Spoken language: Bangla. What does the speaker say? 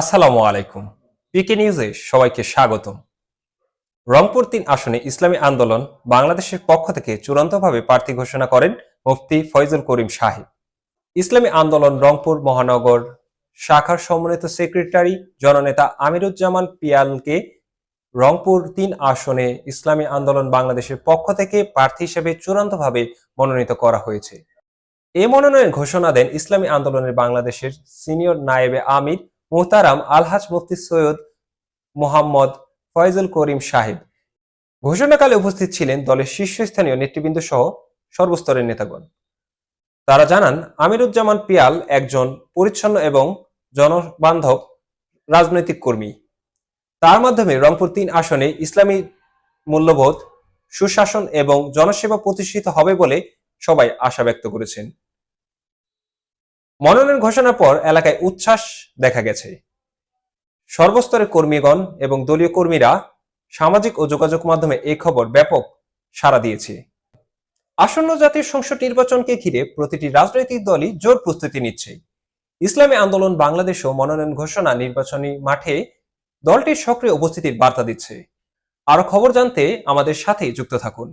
আসসালামু আলাইকুম। পিকে নিউজে সবাইকে স্বাগতম। রংপুর তিন আসনে ইসলামী আন্দোলন বাংলাদেশের পক্ষ থেকে চূড়ান্তভাবে প্রার্থী ঘোষণা করেন মুফতি ফয়জুল করিম সাহেব। ইসলামী আন্দোলন রংপুর মহানগর শাখার সমন্বিত সেক্রেটারি জননেতা আমিরুজ্জামান পিয়ালকে রংপুর তিন আসনে ইসলামী আন্দোলন বাংলাদেশের পক্ষ থেকে প্রার্থী হিসেবে চূড়ান্তভাবে মনোনীত করা হয়েছে। এই মনোনয়ন ঘোষণা দেন ইসলামী আন্দোলনের বাংলাদেশের সিনিয়র নায়েবে আমির মোহতারাম আলহাজ মুফতি সৈয়দ মোহাম্মদ ফয়জুল করিম সাহেব। ঘোষণাকালে উপস্থিত ছিলেন দলের শীর্ষস্থানীয় নেতৃবৃন্দ সহ সর্বস্তরের নেতাগণ। তারা জানান, আমিরুজ্জামান পিয়াল একজন পরিচ্ছন্ন এবং জনবান্ধব রাজনৈতিক কর্মী। তার মাধ্যমে রংপুর তিন আসনে ইসলামী মূল্যবোধ, সুশাসন এবং জনসেবা প্রতিষ্ঠিত হবে বলে সবাই আশা ব্যক্ত করেছেন। মনোনয়ন ঘোষণার পর এলাকায় উচ্ছ্বাস দেখা গেছে। সর্বস্তরের কর্মীগণ এবং দলীয় কর্মীরা সামাজিক ও যোগাযোগ মাধ্যমে এই খবর ব্যাপক সাড়া দিয়েছে। আসন্ন জাতীয় সংসদ নির্বাচনকে ঘিরে প্রতিটি রাজনৈতিক দলই জোর প্রস্তুতি নিচ্ছে। ইসলামী আন্দোলন বাংলাদেশও মনোনয়ন ঘোষণা নির্বাচনী মাঠে দলটির সক্রিয় উপস্থিতির বার্তা দিচ্ছে। আরও খবর জানতে আমাদের সাথেই যুক্ত থাকুন।